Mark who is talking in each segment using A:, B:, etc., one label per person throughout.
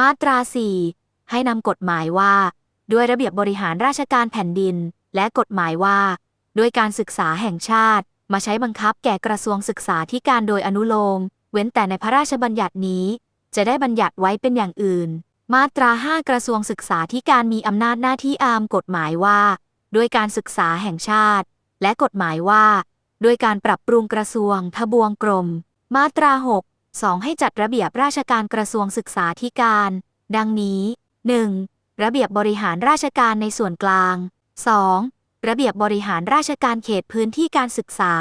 A: มาตรา4ให้นำกฎหมายว่า ด้วยระเบียบบริหารราชการแผ่นดิน และกฎหมายว่า ด้วยการศึกษาแห่งชาติ มาใช้บังคับแก่กระทรวงศึกษาธิการโดยอนุโลม เว้นแต่ในพระราชบัญญัตินี้ จะได้บัญญัติไว้เป็นอย่างอื่น มาตรา5กระทรวงศึกษาธิการมีอำนาจหน้าที่อามกฎหมายว่า ด้วยการศึกษาแห่งชาติ และกฎหมายว่า ด้วยการปรับปรุงกระทรวง ทบวงกรม มาตรา6 2 ให้จัดระเบียบราชการกระทรวงศึกษาธิการ ดังนี้ 1. ระเบียบบริหารราชการในส่วนกลาง 2. ระเบียบบริหารราชการเขตพื้นที่การศึกษา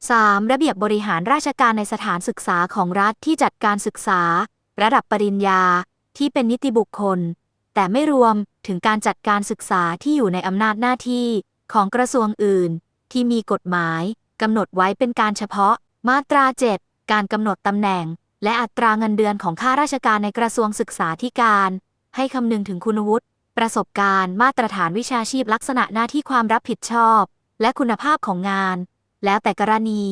A: 3. ระเบียบบริหารราชการในสถานศึกษาของรัฐที่จัดการศึกษา ระดับปริญญา ที่เป็นนิติบุคคล แต่ไม่รวมถึงการจัดการศึกษาที่อยู่ในอำนาจหน้าที่ของกระทรวงอื่น ที่มีกฎหมายกำหนดไว้เป็นการเฉพาะ มาตรา 7 การกำหนดตำแหน่ง และอัตราเงินเดือนของข้าราชการในกระทรวงศึกษาธิการ ให้คำนึงถึงคุณวุฒิ ประสบการณ์ มาตรฐานวิชาชีพลักษณะหน้าที่ความรับผิดชอบ และคุณภาพของงาน แล้วแต่กรณี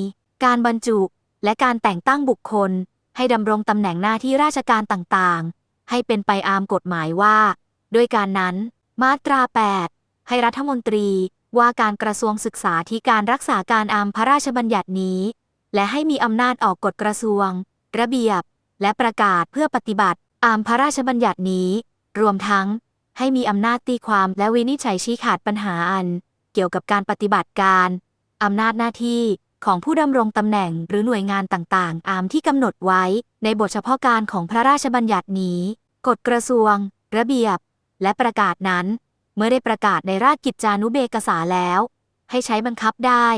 A: การบรรจุ และการแต่งตั้งบุคคล ให้ดำรงตำแหน่งหน้าที่ราชการต่างๆ ให้เป็นไปตามกฎหมายว่า ด้วยการนั้น มาตรา 8 ให้รัฐมนตรีว่าการกระทรวงศึกษาธิการรักษาการอามพระราชบัญญัตินี้ และให้มีอำนาจออกกฎกระทรวง ระเบียบ และประกาศเพื่อปฏิบัติตามพระราชบัญญัตินี้ รวมทั้ง ให้มีอำนาจตีความและวินิจฉัยชี้ขาดปัญหาอัน เกี่ยวกับการปฏิบัติการอำนาจหน้าที่ของผู้ดำรงตำแหน่งหรือหน่วยงานต่างๆตามที่กำหนดไว้ ในบทเฉพาะการของพระราชบัญญัตินี้ กฎกระทรวง ระเบียบ และประกาศนั้น เมื่อได้ประกาศในราชกิจจานุเบกษาแล้ว ให้ใช้บังคับได้